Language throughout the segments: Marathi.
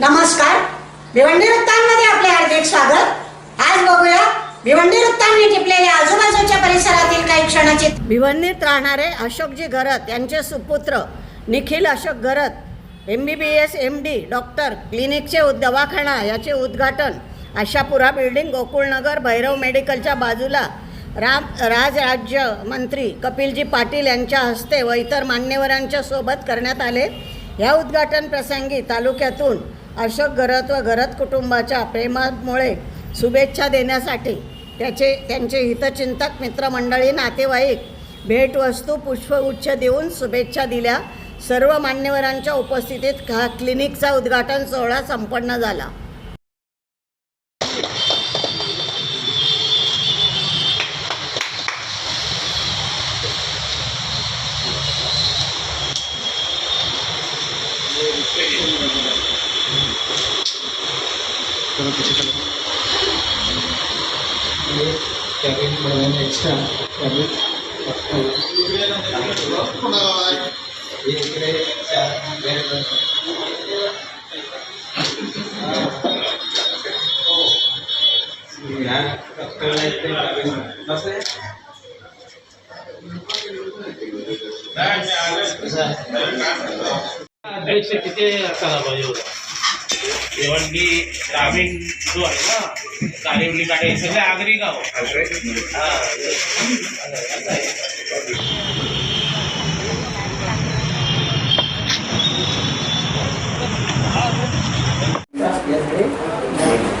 नमस्कार. भिवंडी वृत्तांमध्ये आपले हार्दिक स्वागत. आज बघूया भिवंडी वृत्तांनी टिपलेल्या आजूबाजूच्या परिसरातील काही क्षणाची भिवंडीत राहणारे अशोकजी घरत यांचे सुपुत्र Nikhil Ashok Gharat M B B S M D doctor क्लिनिकचे दवाखाना याचे उद्घाटन आशापुरा बिल्डिंग गोकुळनगर भैरव मेडिकलच्या बाजूला राम राजराज्य मंत्री कपिलजी पाटील यांच्या हस्ते व इतर मान्यवरांच्या सोबत करण्यात आले. या उद्घाटन प्रसंगी तालुक्यातून अशोक घरत व घरत कुटुंबाच्या प्रेमामुळे शुभेच्छा देण्यासाठी त्याचे त्यांचे हितचिंतक मित्रमंडळी नातेवाईक भेटवस्तू पुष्पगुच्छ देऊन शुभेच्छा दिल्या. सर्व मान्यवरांच्या उपस्थितीत क्लिनिकचा उद्घाटन सोहळा संपन्न झाला. कॅबिन बनवणे एक्स्ट्रा कॅबिन इकडे चार बेड कसं आहे अध्यक्ष तिथे असायला पाहिजे होता भिवंडी ग्रामीण जो आहे ना कारिवली काढे सगळे आगरी गाव. हा.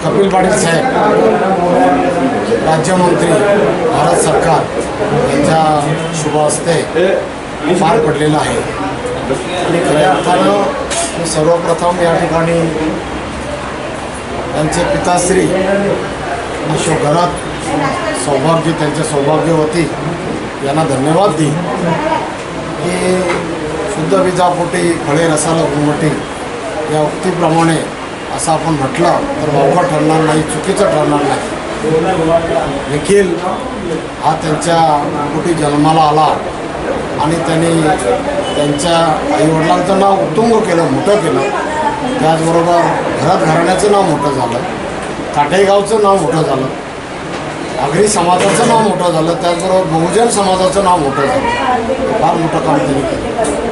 कपिल पाटील साहेब राज्यमंत्री भारत सरकार यांच्या शुभ हस्ते पार पडलेलं आहे. आणि खऱ्या अर्थानं मी सर्वप्रथम या ठिकाणी त्यांचे पिताश्री. घरात सौभाग्य त्यांच्या सौभाग्यवती यांना धन्यवाद देईन. की शुद्ध विजापोटी फळे रसाला घुमटी या उक्तीप्रमाणे असं आपण म्हटलं तर वावगं ठरणार नाही चुकीचं ठरणार नाही. देखील हा त्यांच्या पोटी जन्माला आला. आणि त्यांनी त्यांच्या आईवडिलांचं नाव उत्तुंग केलं मोठं केलं. त्याचबरोबर घरात घराण्याचं नाव मोठं झालं काटेगावचं नाव मोठं झालं आगरी समाजाचं नाव मोठं झालं त्याचबरोबर बहुजन समाजाचं नाव मोठं झालं. फार मोठं काम त्यांनी केलं.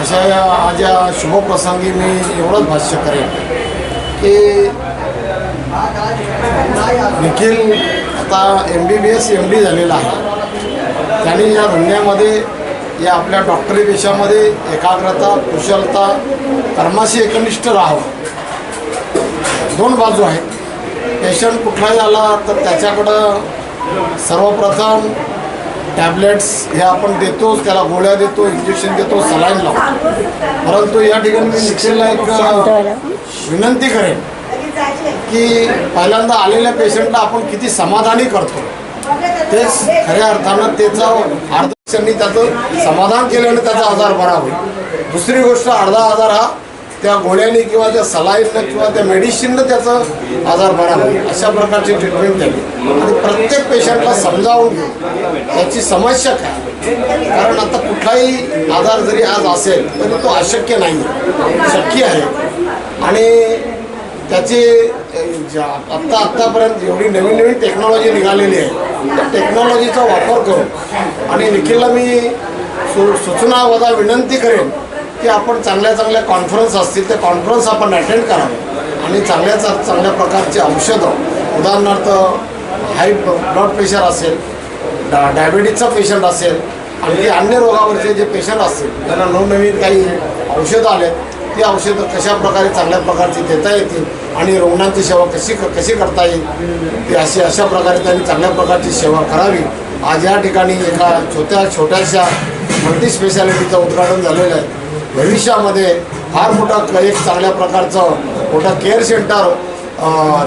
अशा या आज या शुभप्रसंगी मी एवढंच भाष्य करेन की निखिल आता M B B S M D झालेला आहे. त्यांनी या धंद्यामध्ये या आपल्या डॉक्टरी पेशामध्ये एकाग्रता कुशलता कर्माशी एकनिष्ठ राहावं. दोन बाजू आहेत. पेशंट कुठलाही आला तर त्याच्याकडं सर्वप्रथम टॅबलेट्स हे आपण देतोच त्याला गोळ्या देतो इंजेक्शन देतो सलाईन लावतो. परंतु या ठिकाणी मी निखिलला एक विनंती करेन की पहिल्यांदा आलेल्या पेशंटला आपण किती समाधानी करतो. तेच खऱ्या अर्थानं त्याचा अर्थ त्यांनी त्याचं समाधान केल्याने त्याचा आजार बरा होईल. दुसरी गोष्ट अर्धा आजार हा त्या गोळ्याने किंवा त्या सलाईननं किंवा त्या मेडिसिननं त्याचा आजार बरा होईल. अशा प्रकारची ट्रीटमेंट द्यावी आणि प्रत्येक पेशंटला समजावून घेऊन त्याची समस्या काय? कारण आता कुठलाही आजार जरी आज असेल तरी तो अशक्य नाही. शक्य आहे. आणि त्याची ज्या- आत्ता आत्तापर्यंत एवढी नवीन नवीन टेक्नॉलॉजी निघालेली आहे टेक्नॉलॉजीचा वापर करून. आणि निखिलला मी सु सूचना वजा विनंती करेन की आपण चांगल्या चांगल्या कॉन्फरन्स असतील त्या कॉन्फरन्स आपण अटेंड करावं. आणि चांगल्या चांगल्या प्रकारची औषधं उदाहरणार्थ हाय ब्लड प्रेशर असेल डा डायबिटीजचा पेशंट असेल आणि अन्य रोगावरचे जे पेशंट असतील त्यांना नवनवीन काही औषधं आलेत ती औषधं कशा प्रकारे चांगल्या प्रकारची देता येतील आणि रुग्णांची सेवा कशी क- कशी करता येईल? ती अशी अशा प्रकारे त्यांनी चांगल्या प्रकारची सेवा करावी. आज या ठिकाणी एका छोट्या छोट्याशा मल्टी स्पेशालिटीचं उद्घाटन झालेलं आहे. भविष्यामध्ये फार मोठं एक चांगल्या प्रकारचं मोठं केअर सेंटर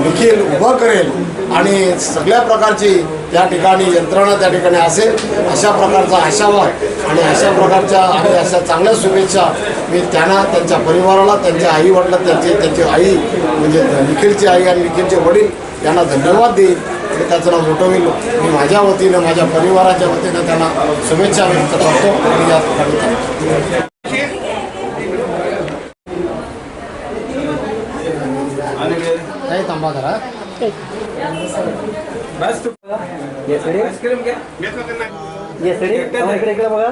देखील उभं करेल आणि सगळ्या प्रकारची त्या ठिकाणी यंत्रणा त्या ठिकाणी असेल अशा प्रकारचा आशावाद आणि अशा प्रकारच्या आणि अशा चांगल्या शुभेच्छा मी त्यांना त्यांच्या परिवाराला त्यांच्या आई वडिला त्यांचे त्यांची आई म्हणजे निखिलची आई आणि निखिलचे वडील यांना धन्यवाद देईल आणि त्याचं नाव मोठं होईल. मी माझ्या वतीनं माझ्या परिवाराच्या वतीनं त्यांना शुभेच्छा व्यक्त करतो. आणि या ठिकाणी. थांबा जरा. इकडे बघा.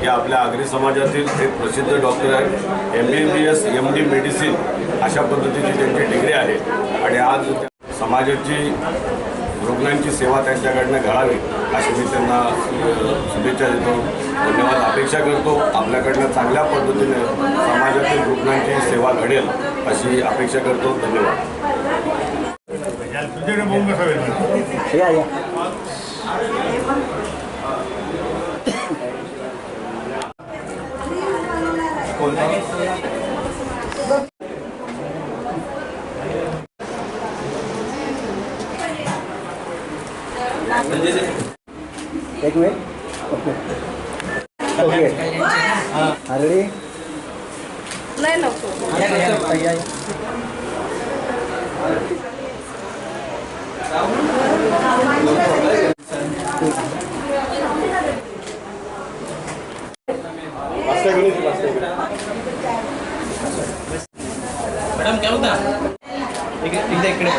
हे आपल्या आगरी समाजातील एक प्रसिद्ध डॉक्टर आहेत. M B B S M D medicine अशा पद्धतीची त्यांची डिग्री आहे. आणि आज समाजाची रुग्णांची सेवा त्यांच्याकडनं घडावी अशी मी त्यांना शुभेच्छा देतो. धन्यवाद अपेक्षा करतो. आपल्याकडनं चांगल्या पद्धतीने समाजातील रुग्णांची सेवा घडेल अशी अपेक्षा करतो. धन्यवाद. या या एक मिनिट ओके ओके हां रेडी नाही नको या, या. मॅडम क्या होता? इकडे इकडे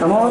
समोर